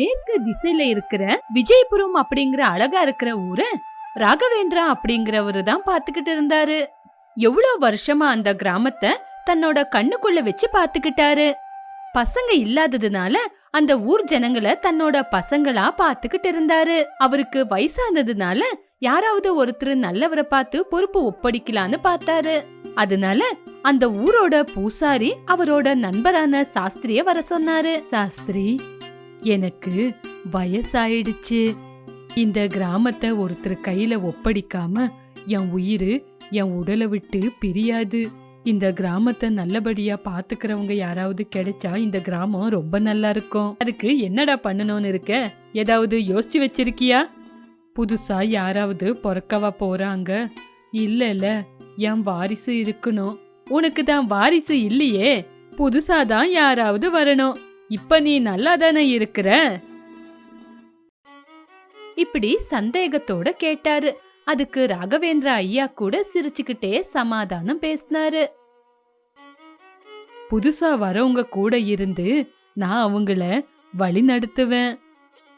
மேற்கு திசையில இருக்கிற விஜயபுரம் அப்படிங்கிற அழகா இருக்கிற ஊரை ராகவேந்திரா அப்படிங்கிறவரு தான் பாத்துக்கிட்டு இருந்தாரு. எவ்வளவு வருஷமா அந்த கிராமத்தை தன்னோட கண்ணுக்குள்ள வச்சு பாத்துக்கிட்டாரு பசங்க இல்லாததுனால அந்த ஊர் ஜனங்களை தன்னோட பசங்களா பாத்துக்கிட்டு இருந்தாரு. அவருக்கு வயசானதுனால யாராவது ஒருத்தர் நல்லவரை பார்த்து பொறுப்பு ஒப்படைக்கலான்னு பார்த்தாரு. அதனால அந்த ஊரோட பூசாரி அவரோட நண்பரான சாஸ்திரிய வர சொன்னாரு. சாஸ்திரி எனக்கு வயசாயிடுச்சு. இந்த கிராமத்தை ஒருத்தர் கையில ஒப்படைக்காம என் உயிர் என் உடலை விட்டு பிரியாது. இந்த கிராமத்தை நல்லபடியா பாத்துக்கிறவங்க யாராவது கிடைச்சா இந்த கிராமம் ரொம்ப நல்லா இருக்கும். அதுக்கு என்னடா பண்ணணும்னு இருக்க? ஏதாவது யோசிச்சு வச்சிருக்கியா? புதுசா யாராவது பொறக்கவா போறாங்க? இல்ல இல்ல என் வாரிசு இருக்கணும். உனக்கு தான் வாரிசு இல்லையே. புதுசா தான் யாராவது வரணும். இப்ப நீ நல்லா தானே இருக்கிற? இப்படி சந்தேகத்தோட கேட்டாரு. அதுக்கு ராகவேந்திர ஐயா கூட சிரிச்சுக்கிட்டே சமாதானம் பேசினாரு. புதுசா வரவங்க கூட இருந்து நான் அவங்கள வழி நடத்துவேன்.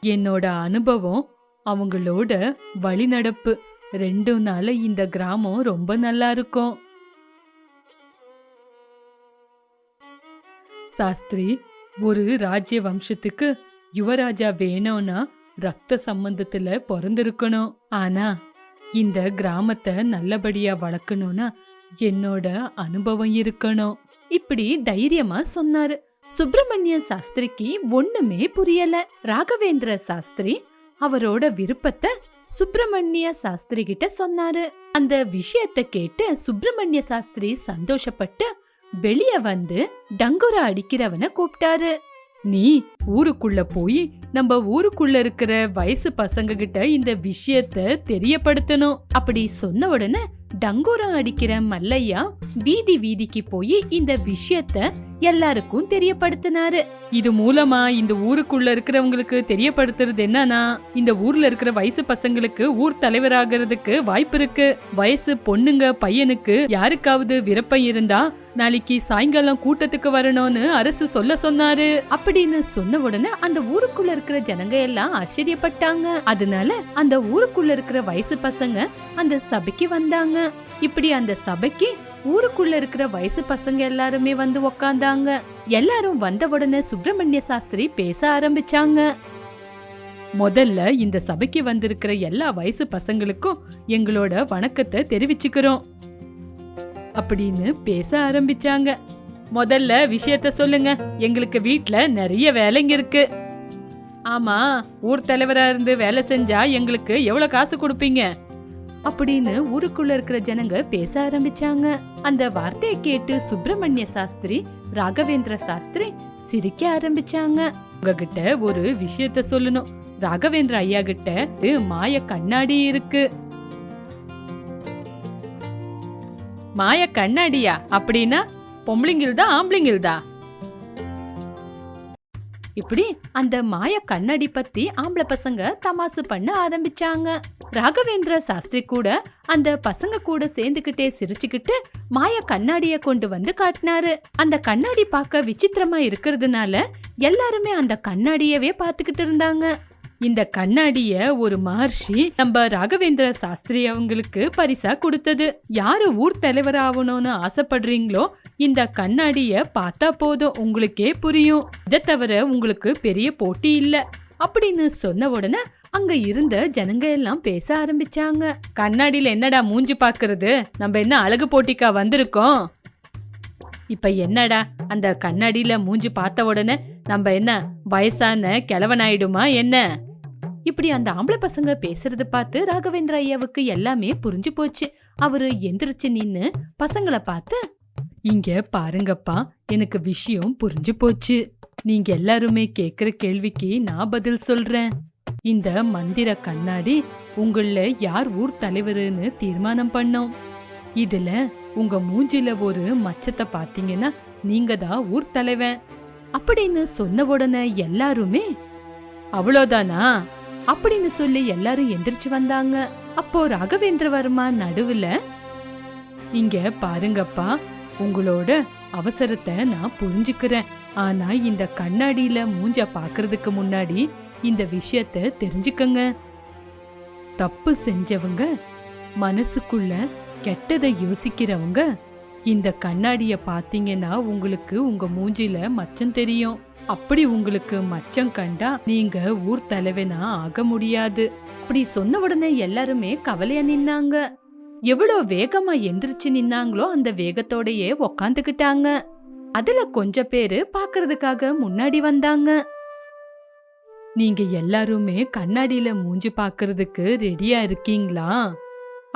என்னோட அனுபவம் அவங்களோட வழிநடப்பு ரெண்டுனால இந்த கிராமம் ரொம்ப நல்லா இருக்கும். சாஸ்திரி ஒரு ராஜ்ய வம்சத்துக்கு யுவராஜா வேணும்னா ரத்த சம்பந்தத்துல பிறந்திருக்கணும். ஆனா இந்த கிராமத்தை நல்லபடியா வளர்க்கணும்னா என்னோட அனுபவம் இருக்கணும். இப்படி தைரியமா சொன்னாரு. சுப்பிரமணிய சாஸ்திரிக்கு ஒண்ணுமே புரியல. ராகவேந்திர சாஸ்திரி அவரோட விருப்பத்தை சுப்பிரமணிய சாஸ்திரி கிட்ட சொன்னாரு. அந்த விஷயத்த கேட்டு சுப்பிரமணிய சாஸ்திரி சந்தோஷப்பட்டு வெளிய வந்து டங்குரா அடிக்கிறவன கூப்பிட்டாரு நீ ஊருக்குள்ள போய் நம்ம ஊருக்குள்ள இருக்கிற வயசு பசங்க கிட்ட இந்த விஷயத்த தெரியப்படுத்தணும். அப்படி சொன்ன உடனே டங்கூரம் அடிக்கிற மல்லையா வீதி வீதிக்கு போய் இந்த விஷயத்த எல்லாருக்கும் தெரியப்படுத்தினாரு. இது மூலமா இந்த ஊருக்குள்ள இருக்கிறவங்களுக்கு தெரியப்படுத்துறது என்னன்னா இந்த ஊர்ல இருக்கிற வயசு பசங்களுக்கு ஊர் தலைவராகிறதுக்கு வாய்ப்பு இருக்கு. வயசு பொண்ணுங்க பையனுக்கு யாருக்காவது விருப்பம் இருந்தா நாளைக்கு சாயங்காலம் கூட்டத்துக்கு வரணும்னு அரசு சொல்ல சொன்னாரு. அப்படின்னு சொன்ன உடனே அந்த ஊருக்குள்ள இருக்கிற ஜனங்க எல்லாம் ஆச்சரியப்பட்டாங்க. அதனால அந்த ஊருக்குள்ள இருக்கிற வயசு பசங்க அந்த சபைக்கு வந்தாங்க. இப்படி அந்த சபைக்கு ஊருக்குள்ள இருக்கிற வயசு பசங்க எல்லாருமே வந்து உக்காந்தாங்க. எல்லாரும் வந்த உடனே சுப்பிரமணிய சாஸ்திரி பேச ஆரம்பிச்சாங்க. முதல்ல இந்த சபைக்கு வந்திருக்கிற எல்லா வயசு பசங்களுக்கும் எங்களோட வணக்கத்தை தெரிவிச்சுக்கிறோம். அப்படின்னு பேச ஆரம்பிச்சாங்க. முதல்ல விஷயத்த சொல்லுங்க. எங்களுக்கு வீட்ல நிறைய வேலைங்க இருக்கு. ஆமா ஊர் தலைவரா இருந்து வேலை செஞ்சா எங்களுக்கு எவ்வளவு காசு கொடுப்பீங்க? அப்படின்னு ஊருக்குள்ள இருக்கிற ஜனங்க பேச ஆரம்பிச்சாங்க. அந்த வார்த்தையை கேட்டு சுப்பிரமணிய சாஸ்திரி ராகவேந்திர சாஸ்திரி சிரிக்க ஆரம்பிச்சாங்க. உங்ககிட்ட ஒரு விஷயத்த சொல்லணும். ராகவேந்திர ஐயா கிட்ட மாய கண்ணாடி இருக்கு. மாய கண்ணாடியா? அப்படின்னா பொம்பளைங்கில்தா ஆம்பளைங்கில்தா இப்படி அந்த மாய கண்ணாடி பத்தி ஆம்பளை பசங்க தமாசு பண்ண ஆரம்பிச்சாங்க. ராகவேந்திர சாஸ்திரி கூட அந்த பசங்க கூட சேர்ந்துகிட்டே சிரிச்சுக்கிட்டு மாய கண்ணாடிய கொண்டு வந்து காட்டினாரு. அந்த கண்ணாடி பார்க்க விசித்திரமா இருக்கிறதுனால எல்லாருமே அந்த கண்ணாடியவே பார்த்துக்கிட்டு இருந்தாங்க. இந்த கண்ணாடிய ஒரு மகர்ஷி நம்ம ராகவேந்திர சாஸ்திரி அவங்களுக்கு பரிசா கொடுத்தது. யாரு ஊர் தலைவர் ஆகணும்னு ஆசைப்படுறீங்களோ இந்த கண்ணாடிய பார்த்தா போதும் உங்களுக்கே புரியும். இதை தவிர உங்களுக்கு பெரிய போட்டி இல்ல. அப்படின்னு சொன்ன உடனே அங்க இருந்த ஜனங்க எல்லாம் பேச ஆரம்பிச்சாங்க. கண்ணாடியில என்னடா மூஞ்சி பாக்குறது? நம்ம என்ன அழகு போட்டிக்கா வந்திருக்கோம்? இப்ப என்னடா அந்த கண்ணாடியில மூஞ்சி பார்த்த உடனே நம்ம என்ன வயசான கிழவனாயிடுமா என்ன? இப்படி அந்த ஆம்பளை பசங்க பேசுறது பார்த்து ராகவேந்திர ஐயாவுக்கு எல்லாமே புரிஞ்சு போச்சு. அவரு எந்திரிச்சு நின்னு பசங்களை பார்த்து இங்க பாருங்கப்பா எனக்கு விஷயம் புரிஞ்சு போச்சு. நீங்க எல்லாருமே கேக்குற கேள்விக்கு நான் பதில் சொல்றேன். இந்த மந்திர கண்ணாடி உங்கள யார் ஊர் தலைவருன்னு தீர்மானம் பண்ணோம். இதுல உங்க மூஞ்சில ஒரு மச்சத்தை பாத்தீங்கன்னா நீங்க தான் ஊர் தலைவன். அப்படின்னு சொன்ன உடனே எல்லாருமே அவ்வளோதானா? அப்படின்னு சொல்லி எல்லாரும் எந்திரிச்சு வந்தாங்க. அப்போ ராகவேந்திரவர்மா நடுவுல இங்க பாருங்கப்பா உங்களோட அவசரத்தை நான் புரிஞ்சுக்கிறேன். ஆனா இந்த கண்ணாடியில மூஞ்ச பாக்குறதுக்கு முன்னாடி இந்த விஷயத்த தெரிஞ்சுக்கங்க. தப்பு செஞ்சவங்க மனசுக்குள்ள கெட்டதை யோசிக்கிறவங்க இந்த கண்ணாடிய பாத்தீங்கன்னா உங்களுக்கு உங்க மூஞ்சில மச்சம் தெரியும். அப்படி உங்களுக்கு மச்சம் கண்டா நீங்க ஊர் தலைவனா ஆக முடியாது. அப்படி சொன்ன உடனே எல்லாருமே கவலையா நின்னாங்க. எவ்வளோ வேகமா எந்திரிச்சு நின்னாங்களோ அந்த வேகத்தோடயே உக்காந்துக்கிட்டாங்க. அதுல கொஞ்ச பேரு பாக்குறதுக்காக முன்னாடி வந்தாங்க. நீங்க எல்லாருமே கண்ணாடியில மூஞ்சி பாக்குறதுக்கு ரெடியா இருக்கீங்களா?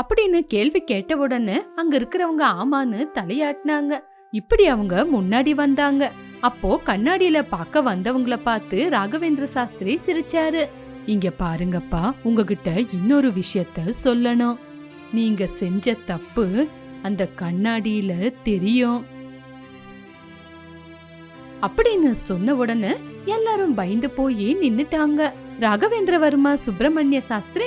அப்படின்னு கேள்வி கேட்ட உடனே அங்க இருக்கிறவங்க ஆமான்னு தலையாட்டினாங்க. இப்படி அவங்க முன்னாடி வந்தாங்க. அப்போ கண்ணாடியில பார்க்க வந்தவங்கள பார்த்து ராகவேந்திர சாஸ்திரி சிரிச்சாரு. இங்க பாருங்கப்பா உங்ககிட்ட இன்னொரு விஷயத்த சொல்லணும். நீங்க செஞ்ச தப்பு அந்த கண்ணாடியில தெரியும். அப்படின்னு சொன்ன உடனே எல்லாரும் பயந்து போய் நின்னுட்டாங்க. ராகவேந்திரவர்மா சுப்பிரமணிய சாஸ்திரி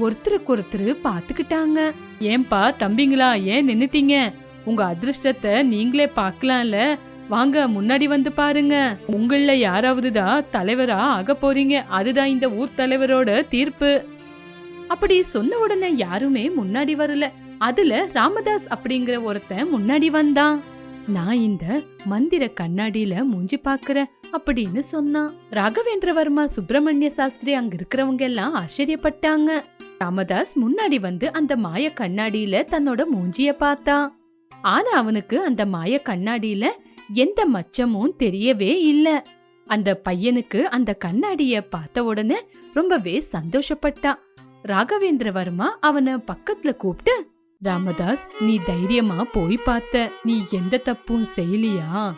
ஒருத்தருக்கு ஒருத்தர் பாத்துக்கிட்டாங்க. ஏன்பா தம்பிங்களா ஏன் நின்னுட்டீங்க? உங்க அதிர்ஷ்டத்தை நீங்களே பார்க்கலாம்ல வாங்க முன்னாடி வந்து பாருங்க. உங்கள யாராவது தான் தலைவரா ஆக போறீங்க? அதுதான் இந்த ஊர் தலைவரோட தீர்ப்பு. அப்படி சொன்ன உடனே யாருமே முன்னாடி வரல. அதுல ராமதாஸ் அப்படிங்கிற ஒருத்தன் முன்னாடி வந்தான். நான் இந்த மந்திர கண்ணாடியில மூஞ்சி பாக்குறேன் அப்படின்னு சொன்னான். ராகவேந்திரவர்மா சுப்பிரமணிய சாஸ்திரி அங்க இருக்கிறவங்க எல்லாம் ஆச்சரியப்பட்டாங்க. ராமதாஸ் முன்னாடி வந்து அந்த மாய கண்ணாடியில தன்னோட மூஞ்சிய பார்த்தான். ஆனா அவனுக்கு அந்த மாய கண்ணாடியில எந்த மச்சமும் தெரியவே இல்ல. அந்த பையனுக்கு அந்த கண்ணாடிய பார்த்த உடனே ரொம்பவே சந்தோஷப்பட்டான். ராகவேந்திரவர்மா அவனை பக்கத்துல கூப்பிட்டு ராமதாஸ் நீ தைரியமா போய் பார்த்த. நீ எந்த தப்பும் செய்யலையா?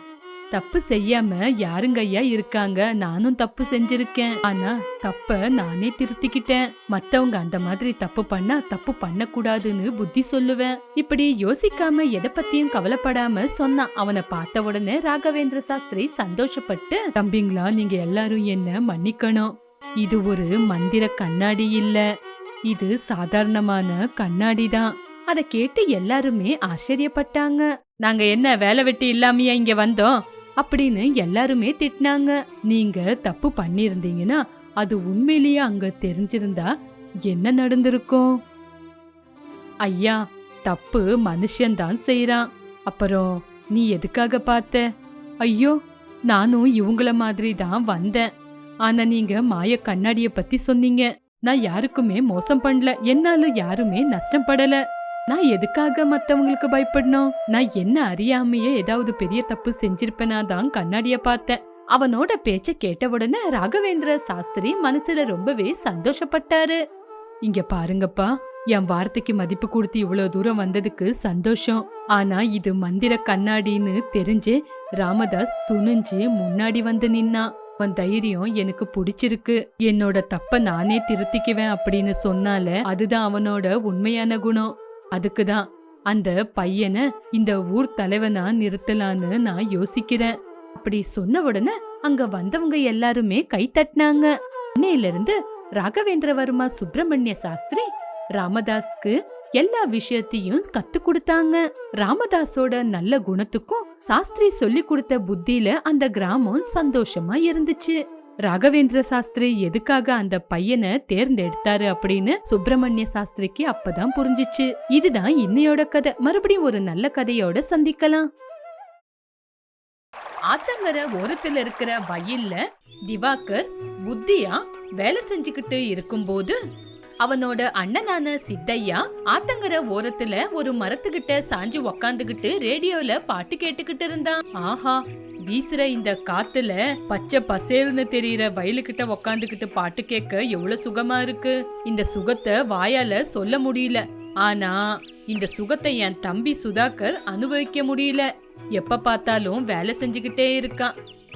தப்பு செய்யாம யாருங்கய்யா இருக்காங்க? நானும் தப்பு செஞ்சிருக்கேன். ஆனா தப்ப நானே திருத்திக்கிட்டேன். மத்தவங்க அந்த மாதிரி தப்பு பண்ணா தப்பு பண்ணக்கூடாதுன்னு புத்தி சொல்லுவேன். இப்படி யோசிக்காம எதை பத்தியும் கவலைப்படாம சொன்னான். அவனை பார்த்த உடனே ராகவேந்திர சாஸ்திரி சந்தோஷப்பட்டு தம்பிங்களா நீங்க எல்லாரும் என்ன மன்னிக்கணும். இது ஒரு மந்திர கண்ணாடி இல்ல. இது சாதாரணமான கண்ணாடி தான். அத கேட்டு எல்லாருமே ஆச்சரியப்பட்டாங்க. நாங்க என்ன வேலை வெட்டி இல்லாமையா இங்க வந்தோம்? அப்படின்னு எல்லாருமே திட்டினாங்க. நீங்க தப்பு பண்ணிருந்தீங்கன்னா அது உண்மையிலேயே அங்க தெரிஞ்சிருந்தா என்ன நடந்திருக்கும்? ஐயா தப்பு மனுஷன்தான் செய்றான். அப்புறம் நீ எதுக்காக பார்த்த? ஐயோ நானும் இவங்கள மாதிரி தான் வந்தேன். ஆனா நீங்க மாய கண்ணாடிய பத்தி சொன்னீங்க. நான் யாருக்குமே மோசம் பண்ணல. என்னால யாருமே நஷ்டம் படல. நான் எதுக்காக மற்றவங்களுக்கு பயப்படணும்? நான் என்ன அறியாமையே ஏதாவது பெரிய தப்பு செஞ்சிருப்பேனா தான் கண்ணாடிய பார்த்தேன். அவனோட பேச்ச கேட்ட உடனே ராகவேந்திர சாஸ்திரி மனசுல ரொம்பவே சந்தோஷப்பட்டாரு. இங்க பாருங்கப்பா என் வார்த்தைக்கு மதிப்பு கொடுத்து இவ்வளவு தூரம் வந்ததுக்கு சந்தோஷம். ஆனா இது மந்திர கண்ணாடின்னு தெரிஞ்சு ராமதாஸ் துணிஞ்சு முன்னாடி வந்து நின்னான் அவன் தைரியம் எனக்கு பிடிச்சிருக்கு. என்னோட தப்ப நானே திருத்திக்குவேன் அப்படின்னு சொன்னால அதுதான் அவனோட உண்மையான குணம். அதுக்கு தான் அந்த பையனை இந்த ஊர் தலைவனா நிறுத்தலான்னு நான் யோசிக்கிறேன். அப்படி சொன்ன உடனே அங்க வந்தவங்க எல்லாருமே கை தட்டினாங்க. இன்னையில இருந்து ராகவேந்திரவர்மா சுப்பிரமணிய சாஸ்திரி ராமதாஸ்க்கு எல்லா விஷயத்தையும் கத்து கொடுத்தாங்க. ராமதாஸோட நல்ல குணத்துக்கும் சாஸ்திரி சொல்லி கொடுத்த புத்தியில அந்த கிராமம் சந்தோஷமா இருந்துச்சு. ராகவேந்திர சாஸ்திரி எதுக்காக அந்த பையனை தேர்ந்தெடுத்தாரு அப்படின்னு சுப்பிரமணிய சாஸ்திரிக்கு அப்பதான் புரிஞ்சுச்சு. இதுதான் இன்னையோட கதை. மறுபடியும் ஒரு நல்ல கதையோட சந்திக்கலாம். ஆத்தங்கர ஓரத்துல இருக்கிற வயல்ல திவாகர் புத்தியா வேலை செஞ்சுக்கிட்டு இருக்கும்போது அவனோட அண்ணனான சித்தையா ஆத்தங்கர ஓரத்துல ஒரு மரத்துக்கிட்ட சாஞ்சு உக்காந்துகிட்டு ரேடியோல பாட்டு கேட்டுக்கிட்டு இருந்தான். ஆஹா வீசுற இந்த காத்துல பச்சை பசேல்னு தெரியற வயலுக்கிட்ட உக்காந்துக்கிட்டு பாட்டு கேட்க எவ்வளவு சுகமா இருக்கு. இந்த சுகத்தை வாயால சொல்ல முடியல. ஆனா இந்த சுகத்தை என் தம்பி சுதாகர் அனுபவிக்க முடியல. எப்ப பார்த்தாலும் வேலை செஞ்சுக்கிட்டே இருக்கான்.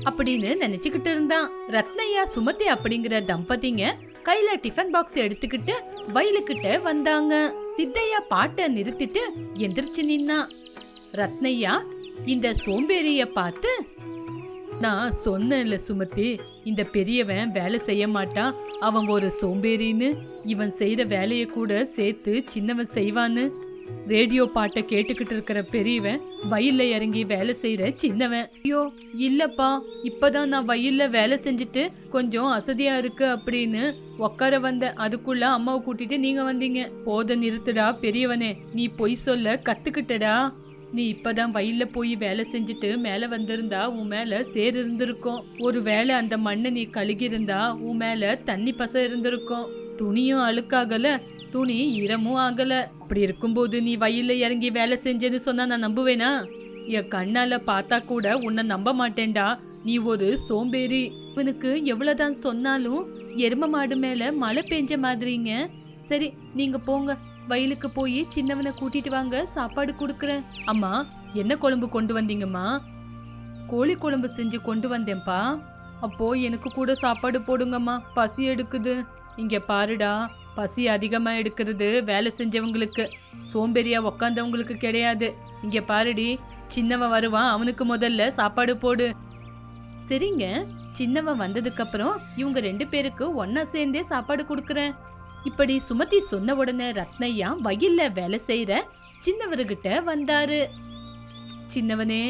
அப்படின்னு நினைச்சுக்கிட்டு இருந்தான். ரத்னையா சுமதி அப்படிங்கிற தம்பதிங்க கையில டிஃபன் பாக்ஸ் எடுத்துக்கிட்டு வயலுக்கிட்ட வந்தாங்க. சித்தையா பாட்டை நிறுத்திட்டு எந்திரிச்சு நின்னா. ரத்னையா இந்த சோம்பேறிய பார்த்து நான் சொன்னேன்ல சுமத்தி இந்த பெரியவன் வேலை செய்ய மாட்டான். அவன் ஒரு சோம்பேறின்னு. இவன் செய்யற வேலையை கூட சேர்த்து சின்னவன் செய்வான்னு. ரேடியோ பாட்டை கேட்டுக்கிட்டு இருக்கிற பெரியவன் வயல்ல இறங்கி வேலை செய்யற சின்னவன். ஐயோ இல்லப்பா இப்பதான் நான் வயல்ல வேலை செஞ்சுட்டு கொஞ்சம் அசதியா இருக்கு அப்படின்னு உட்கார வந்தேன் அதுக்குள்ள அம்மாவை கூட்டிட்டு நீங்க வந்தீங்க. போத நிறுத்துடா பெரியவனே நீ பொய் சொல்ல கத்துக்கிட்டடா. நீ இப்பதான் வயல்ல போய் வேலை செஞ்சுட்டு மேல வந்திருந்தா உன் மேல சேர் இருந்திருக்கும். ஒரு வேலை அந்த மண்ணை நீ கழுகியிருந்தா உன் மேல தண்ணி பச இருந்திருக்கும். துணியும் அழுக்காகல துணி ஈரமும் ஆகல. அப்படி இருக்கும்போது நீ வயல்ல இறங்கி வேலை செஞ்சேன்னு சொன்னா நான் நம்புவேனா? என் கண்ணால பார்த்தா கூட உன்னை நம்ப மாட்டேன்டா. நீ ஒரு சோம்பேறி. இவனுக்கு எவ்வளவுதான் சொன்னாலும் எரும மாடு மேல மழை பெஞ்ச மாதிரிங்க. சரி நீங்க போங்க. வயலுக்கு போய் சின்னவனை கூட்டிட்டு வாங்க சாப்பாடு கொடுக்குறேன். அம்மா என்ன குழம்பு கொண்டு வந்தீங்கம்மா? கோழி குழம்பு செஞ்சு கொண்டு வந்தேன்ப்பா. அப்போ எனக்கு கூட சாப்பாடு போடுங்கம்மா. பசி எடுக்குது. இங்க பாருடா. பசி அதிகமாக எடுக்கிறது வேலை செஞ்சவங்களுக்கு. சோம்பேறியாக உக்காந்தவங்களுக்கு கிடையாது. இங்கே பாருடி சின்னவன் வருவான் அவனுக்கு முதல்ல சாப்பாடு போடு. சரிங்க சின்னவன் வந்ததுக்கப்புறம் இவங்க ரெண்டு பேருக்கு ஒன்னா சேர்ந்தே சாப்பாடு கொடுக்குறேன். இப்படி சுமதி சொன்ன உடனே ரத்னையா வயல்ல வேலை செய்யற சின்னவர்கிட்ட வந்தாரு. சின்னவனே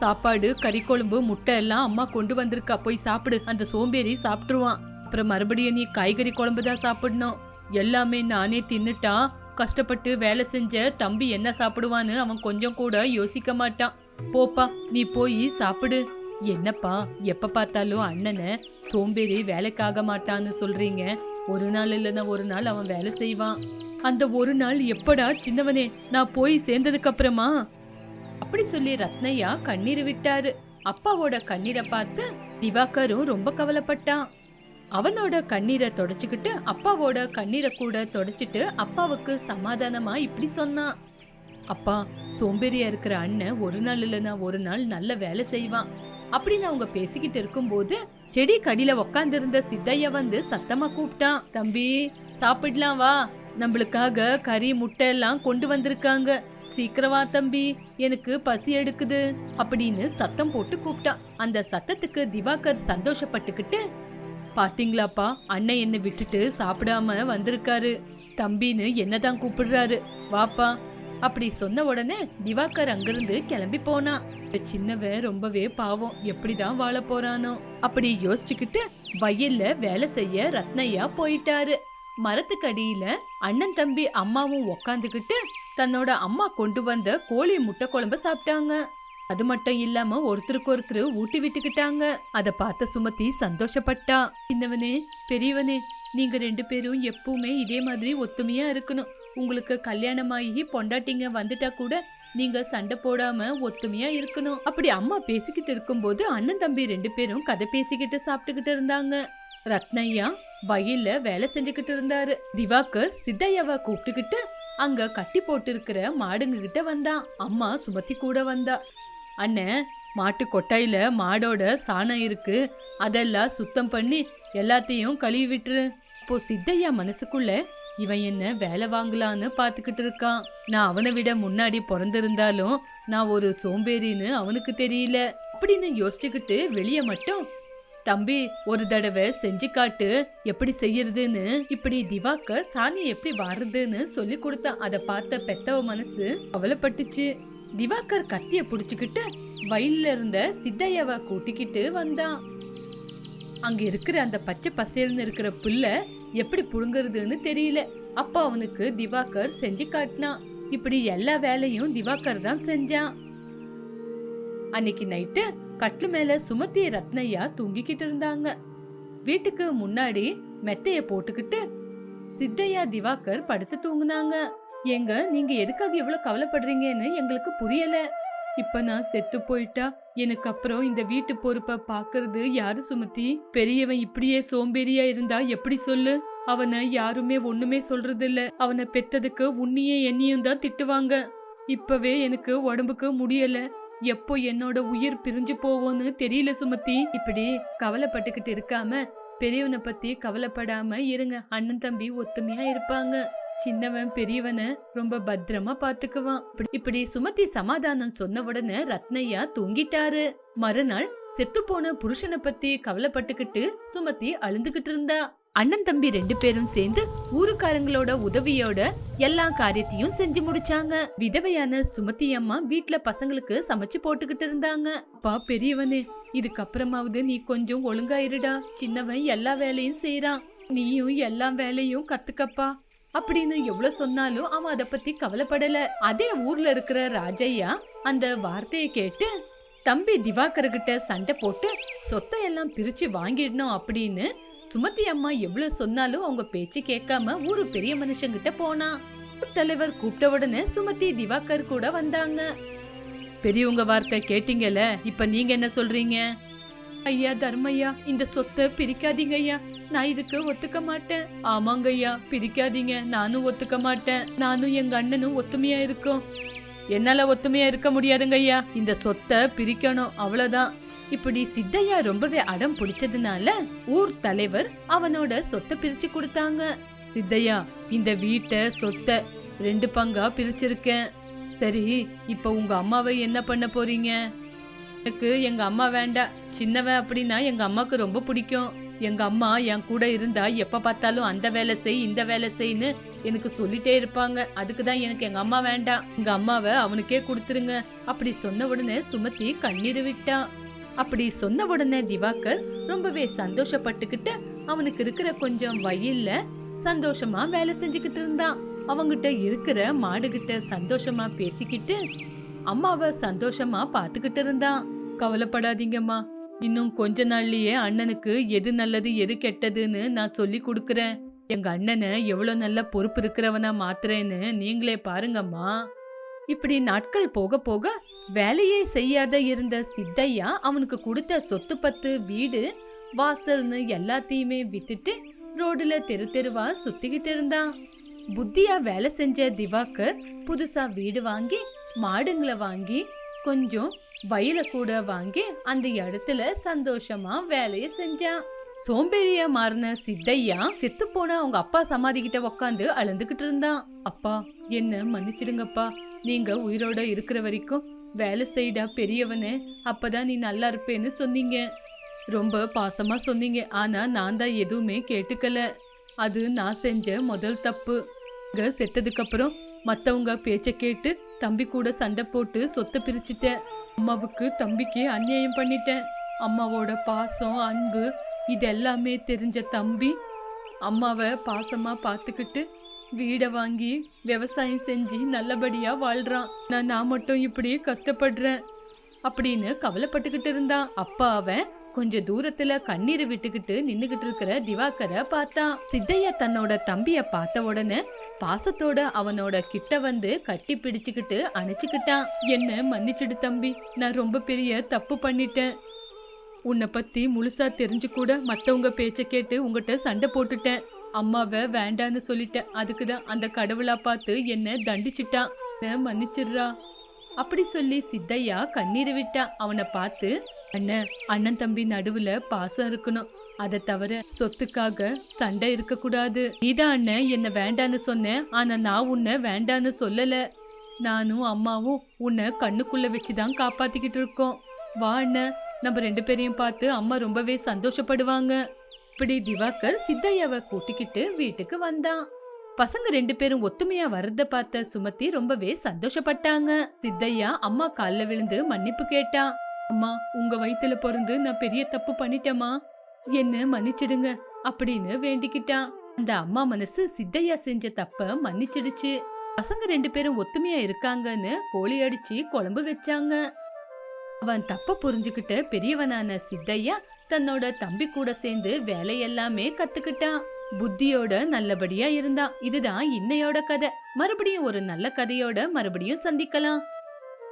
சாப்பாடு கறி குழம்பு முட்டை எல்லாம் அம்மா கொண்டு வந்திருக்கா போய் சாப்பிடு. அந்த சோம்பேறி சாப்பிட்டுருவான். அப்புறம் மறுபடியும் நீ காய்கறி குழம்பு தான் சாப்பிடணும். எல்லாமே நானே தின்னுட்டா கஷ்டப்பட்டு வேலை செஞ்ச தம்பி என்ன சாப்பிடுவான்னு அவன் கொஞ்சம் கூட யோசிக்க மாட்டான். போப்பா நீ போய் சாப்பிடு. என்னப்பா எப்ப பார்த்தாலும் அண்ணனை சோம்பேறி வேலைக்காக மாட்டான்னு சொல்றீங்க. ஒரு நாள் இல்லைன்னா ஒரு நாள் அவன் வேலை செய்வான். அந்த ஒரு நாள் எப்படா சின்னவனே நான் போய் சேர்ந்ததுக்கு அப்புறமா? அப்படி சொல்லி ரத்னையா கண்ணீர் விட்டாரு. அப்பாவோட கண்ணீரை பார்த்து திவாகரும் ரொம்ப கவலைப்பட்டான். அவனோட கண்ணீரை தொடச்சிக்கிட்டு அப்பாவோட கண்ணீரை கூட தொடச்சிட்டு அப்பாவுக்கு சமாதானமா இப்படி சொன்னான். அப்பா சோம்பேறியா இருக்கிற அண்ணன் ஒரு நாள் இல்லைன்னா ஒரு நாள் நல்ல வேலை செய்வான். அப்படின்னு அவங்க பேசிக்கிட்டு இருக்கும்போது செடி கடியில உக்காந்துருந்த சித்தையா வந்து சத்தமா கூப்பிட்டான். தம்பி சாப்பிடலாம் வா. நம்மளுக்காக கறி முட்டை எல்லாம் கொண்டு வந்திருக்காங்க. சீக்கிரம் தம்பி. எனக்கு பசி எடுக்குது. அப்படின்னு சத்தம் போட்டு கூப்பிட்டான். அந்த சத்தத்துக்கு திவாகர் சந்தோஷப்பட்டுக்கிட்டு பாத்தீங்களாப்பா? அண்ணன் என்னை விட்டுட்டு சாப்பிடாம வந்திருக்காரு. தம்பின்னு என்னதான் கூப்பிடுறாரு. வாப்பா. அப்படி சொன்ன உடனே திவாகர் அங்கிருந்து கிளம்பி போனான் சின்னவன் ரொம்பவே பாவம். எப்படிதான் வாழ போறானோ. அப்படி யோசிச்சுக்கிட்டு வயல்ல வேலை செய்ய ரத்னையா போயிட்டாரு. மரத்துக்கடியில அண்ணன் தம்பி அம்மாவும் உக்காந்துக்கிட்டு தன்னோட அம்மா கொண்டு வந்த கோழி முட்டை குழம்பு சாப்பிட்டாங்க. அது மட்டும் இல்லாம ஒருத்தருக்கு ஒருத்தர் ஊட்டி விட்டுக்கிட்டாங்க. அத பார்த்த சுமதி சந்தோஷப்பட்டா. சின்னவனே பெரியவனே நீங்க ரெண்டு பேரும் எப்பவுமே இதே மாதிரி ஒத்துமையா இருக்கணும். உங்களுக்கு கல்யாணமாகி பொண்டாட்டிங்க வந்துட்டா கூட நீங்க சண்டை போடாம ஒத்துமையா இருக்கணும். அப்படி அம்மா பேசிக்கிட்டு இருக்கும்போது அண்ணன் தம்பி ரெண்டு பேரும் கதை பேசிக்கிட்டு சாப்பிட்டுக்கிட்டு இருந்தாங்க. ரத்னையா வயல்ல வேலை செஞ்சுக்கிட்டு இருந்தாரு. திவாகர் சித்தையாவை கூப்பிட்டுக்கிட்டு அங்க கட்டி போட்டு இருக்கிற மாடுங்க கிட்ட வந்தான். அம்மா சுமதி கூட வந்தா. அண்ணன் மாட்டு கொட்டாயில் மாடோட சாணம் இருக்கு. அதெல்லாம் சுத்தம் பண்ணி எல்லாத்தையும் கழுவி விட்டுரு. இப்போ சித்தையா மனசுக்குள்ள இவன் என்ன வேலை வாங்கலான்னு பார்த்துக்கிட்டு இருக்கான். நான் அவனை விட முன்னாடி பிறந்திருந்தாலும் நான் ஒரு சோம்பேறின்னு அவனுக்கு தெரியல. அப்படின்னு யோசிச்சுக்கிட்டு வெளியே மட்டும் தம்பி ஒரு தடவை செஞ்சு காட்டு எப்படி செய்யறதுன்னு? இப்படி திவாக்க சாணியை எப்படி வர்றதுன்னு சொல்லி கொடுத்தான். அதை பார்த்த பெத்தவ மனசு கவலைப்பட்டுச்சு. திவாகர் கத்திய புடிச்சுக்கிட்டு வயல்ல இருந்த சித்தையாவை கூட்டிக்கிட்டு வந்தான். அங்க இருக்கிற அந்த பச்சை பசேல்னு இருக்கிற புல்ல எப்படி புழுங்குறதுன்னு தெரியல. அப்போ அவனுக்கு திவாகர் செஞ்சு காட்டினான். இப்படி எல்லா வேலையும் திவாகர் தான் செஞ்சான். அன்னைக்கு நைட்டு கட்லு மேல சுமத்தி ரத்னையா தூங்கிக்கிட்டு இருந்தாங்க. வீட்டுக்கு முன்னாடி மெத்தைய போட்டுக்கிட்டு சித்தையா திவாகர் படுத்து தூங்குனாங்க. ஏங்க நீங்க எதுக்காக இவ்வளவு கவலைப்படுறீங்கன்னு எங்களுக்கு புரியல. இப்ப நான் செத்து போயிட்டா எனக்கு அப்புறம் இந்த வீட்டு பொறுப்பை பாக்குறது யாரு சுமத்தி பெரியவன் இப்படியே சோம்பேறியா இருந்தா எப்படி சொல்லு? அவனை யாருமே ஒண்ணுமே சொல்றது இல்ல அவனை பெத்ததுக்கு உன்னியே என்னையும் தான் திட்டுவாங்க. இப்பவே எனக்கு உடம்புக்கு முடியல. எப்போ என்னோட உயிர் பிரிஞ்சு போவோன்னு தெரியல சுமத்தி இப்படி கவலைப்பட்டுக்கிட்டு இருக்காம பெரியவனை பத்தி கவலைப்படாம இருங்க. அண்ணன் தம்பி ஒத்துமையா இருப்பாங்க. சின்னவன் பெரியவனை ரொம்ப பத்திரமா பாத்துக்குவான். இப்படி- சுமதி சமாதானம் சொன்ன உடனே ரத்னையா தூங்கிட்டாரு. மறுநாள் செத்து போன புருஷனை பத்தி கவலைப்பட்டுக்கிட்டு சுமதி அழுந்துகிட்டு இருந்தா. அண்ணன் தம்பி ரெண்டு பேரும் சேர்ந்து ஊருக்காரங்களோட உதவியோட எல்லா காரியத்தையும் செஞ்சு முடிச்சாங்க. விதவையான சுமதி அம்மா வீட்டுல பசங்களுக்கு சமைச்சு போட்டுக்கிட்டு இருந்தாங்க. அப்பா பெரியவனே இதுக்கப்புறமாவது நீ கொஞ்சம் ஒழுங்காயிருடா. சின்னவன் எல்லா வேலையும் செய்யறான் நீயும் எல்லா வேலையும் கத்துக்கப்பா. அப்படின்னு எவ்வளவு சொன்னாலும் அவன் அதை பத்தி கவலைப்படல. அதே ஊர்ல இருக்கிற ராஜையா அந்த வார்த்தையை கேட்டு தம்பி திவாகர்கிட்ட சண்டை போட்டு சொத்தை எல்லாம் பிரிச்சு வாங்கிடணும் அப்படின்னு சுமதி அம்மா எவ்வளவு சொன்னாலும் அவங்க பேச்சு கேட்காம ஒரு பெரிய மனுஷங்கிட்ட போனா. தலைவர் கூப்பிட்ட உடனே சுமதி திவாகர் கூட வந்தாங்க. பெரியவங்க வார்த்தை கேட்டீங்கல்ல இப்ப நீங்க என்ன சொல்றீங்க? ஐயா தர்மையா இந்த சொத்தை பிரிக்காதீங்க ஐயா. நான் இதுக்கு ஒத்துக்க மாட்டேன். ஆமாங்க ஐயா பிரிக்காதீங்க. நானும் ஒத்துக்க மாட்டேன். நானும் எங்க அண்ணனும் ஒத்துமையா இருக்கோம். என்னால ஒத்துமையா இருக்க முடியாதுங்க ஐயா. இந்த சொத்தை பிரிக்கணும் அவ்வளவுதான். இப்படி சித்தையா ரொம்பவே அடம் பிடிச்சதுனால ஊர் தலைவர் அவனோட சொத்தை பிரிச்சு கொடுத்தாங்க. சித்தையா இந்த வீட்டை சொத்தை ரெண்டு பங்கா பிரிச்சிருக்கேன். சரி இப்ப உங்க அம்மாவை என்ன பண்ண போறீங்க? எனக்கு எங்க அம்மா வேண்டாம். சின்னவன் அப்படின்னா எங்க அம்மாக்கு ரொம்ப பிடிக்கும். எங்க அம்மா என் கூட இருந்தா எப்ப பார்த்தாலும் அந்த வேலை செய் இந்த வேலை செய்ன்னு எனக்கு சொல்லிட்டே இருப்பாங்க. அதுக்கு தான் எனக்கு எங்க அம்மா வேண்டாம். எங்க அம்மாவை அவனுக்கே கொடுத்துருங்க. அப்படி சொன்ன உடனே சுமதி கண்ணீர் விட்டா அப்படி சொன்ன உடனே திவாகர் ரொம்பவே சந்தோஷப்பட்டுக்கிட்டு அவனுக்கு இருக்கிற கொஞ்சம் வயல்ல சந்தோஷமா வேலை செஞ்சுக்கிட்டு இருந்தான். அவங்கிட்ட இருக்கிற மாடுகிட்ட சந்தோஷமா பேசிக்கிட்டு அம்மாவை சந்தோஷமா பார்த்துக்கிட்டு இருந்தான். கவலைப்படாதீங்கம்மா. இன்னும் கொஞ்ச நாள்லயே அண்ணனுக்கு எது நல்லது எது கெட்டதுன்னு நான் சொல்லி கொடுக்குறேன். எங்க அண்ணனை எவ்வளவு நல்ல பொறுப்பு இருக்கிறவனா மாத்துறேன்னு நீங்களே பாருங்கம்மா. இப்படி நாட்கள் போக போக வேலையே செய்யாத இருந்த சித்தையா அவனுக்கு கொடுத்த சொத்து பத்து வீடு வாசல்னு எல்லாத்தையுமே வித்துட்டு ரோடுல தெரு தெருவா சுத்திக்கிட்டு இருந்தான். புத்தியா வேலை செஞ்ச திவாகர் புதுசா வீடு வாங்கி மாடுங்களை வாங்கி கொஞ்சம் வயல கூட வாங்கி அந்த இடத்துல சந்தோஷமா வேலைய செஞ்சான். சோம்பேறியா மாறின சித்தையா செத்து போன அவங்க அப்பா சமாதி கிட்ட உக்காந்து அழுந்துகிட்டு இருந்தான். அப்பா என்ன மன்னிச்சிடுங்கப்பா. நீங்க உயிரோட இருக்கிற வரைக்கும் வேலை செய்டா பெரியவனே. அப்பதான் நீ நல்லா இருப்பேன்னு சொன்னீங்க. ரொம்ப பாசமா சொன்னீங்க. ஆனா நான் தான் எதுவுமே கேட்டுக்கல. அது நான் செஞ்ச முதல் தப்பு. இங்க செத்ததுக்கு அப்புறம் கேட்டு தம்பி கூட சண்டை போட்டு சொத்தை பிரிச்சிட்டேன். அம்மாவுக்கு தம்பிக்கு அநியாயம் பண்ணிட்டேன். அம்மாவோட பாசம் அன்பு இது எல்லாமே தெரிஞ்ச தம்பி அம்மாவை பாசமாக பார்த்துக்கிட்டு வீடை வாங்கி விவசாயம் செஞ்சு நல்லபடியாக வாழ்கிறான் நான் நான் மட்டும் இப்படி கஷ்டப்படுறேன் அப்படின்னு கவலைப்பட்டுக்கிட்டு இருந்தான். அப்பா அவன் கொஞ்ச தூரத்துல கண்ணீரை விட்டுக்கிட்டு நின்னுகிட்டு இருக்கிற திவாகரை பார்த்தான் சித்தையா தன்னோட தம்பிய பார்த்த உடனே பாசத்தோட அவனோட கிட்ட வந்து கட்டி பிடிச்சுக்கிட்டு அணைச்சுக்கிட்டான். என்ன மன்னிச்சிடு தம்பி நான் ரொம்ப பெரிய தப்பு பண்ணிட்டேன். உன்னை பத்தி முழுசா தெரிஞ்சு கூட மத்தவங்க பேச்ச கேட்டு உங்ககிட்ட சண்டை போட்டுட்டேன். அம்மாவை வேண்டான்னு சொல்லிட்டேன். அதுக்கு தான் அந்த கடவுளா பார்த்து என்ன தண்டிச்சிட்டான். மன்னிச்சிடுறா? அப்படி சொல்லி சித்தையா கண்ணீர் விட்டான் அவனை பார்த்து அண்ணன் அண்ணன் தம்பி நடுவுல பாசம் இருக்கணும். அதை தவிர சொத்துக்காக சண்டை இருக்க கூடாது நீதான் அண்ணன் என்ன வேண்டான்னு சொன்னேன் ஆனா நான் உன்னை வேண்டான்னு சொல்லல. நானும் அம்மாவும் உன்னை கண்ணுக்குள்ள வச்சுதான் காப்பாத்திக்கிட்டு இருக்கோம். வா அண்ணன் நம்ம ரெண்டு பேரையும் பார்த்து அம்மா ரொம்பவே சந்தோஷப்படுவாங்க. இப்படி திவாகர் சித்தையாவை கூட்டிக்கிட்டு வீட்டுக்கு வந்தான். பசங்க ரெண்டு பேரும் ஒத்துமையா வரத பார்த்த சுமதி ரொம்பவே சந்தோஷப்பட்டாங்க. சித்தையா அம்மா காலில் விழுந்து மன்னிப்பு கேட்டான் அம்மா உங்க வயித்துல பிறந்து நான் பெரிய தப்பு பண்ணிட்டேமா என்ன மன்னிச்சிடுங்க அப்படின்னு வேண்டிக்கிட்டான். அந்த அம்மா மனசு சித்தையா செஞ்ச தப்ப மன்னிச்சிடுச்சு. பசங்க ரெண்டு பேரும் ஒத்துமையா இருக்காங்கன்னு கோழி அடிச்சு குழம்பு வச்சாங்க. அவன் தப்ப புரிஞ்சுக்கிட்ட பெரியவனான சித்தையா தன்னோட தம்பி கூட சேர்ந்து வேலையெல்லாமே கத்துக்கிட்டான். புத்தியோட நல்லபடியா இருந்தான். இதுதான் இன்னையோட கதை. மறுபடியும் ஒரு நல்ல கதையோட மறுபடியும் சந்திக்கலாம்.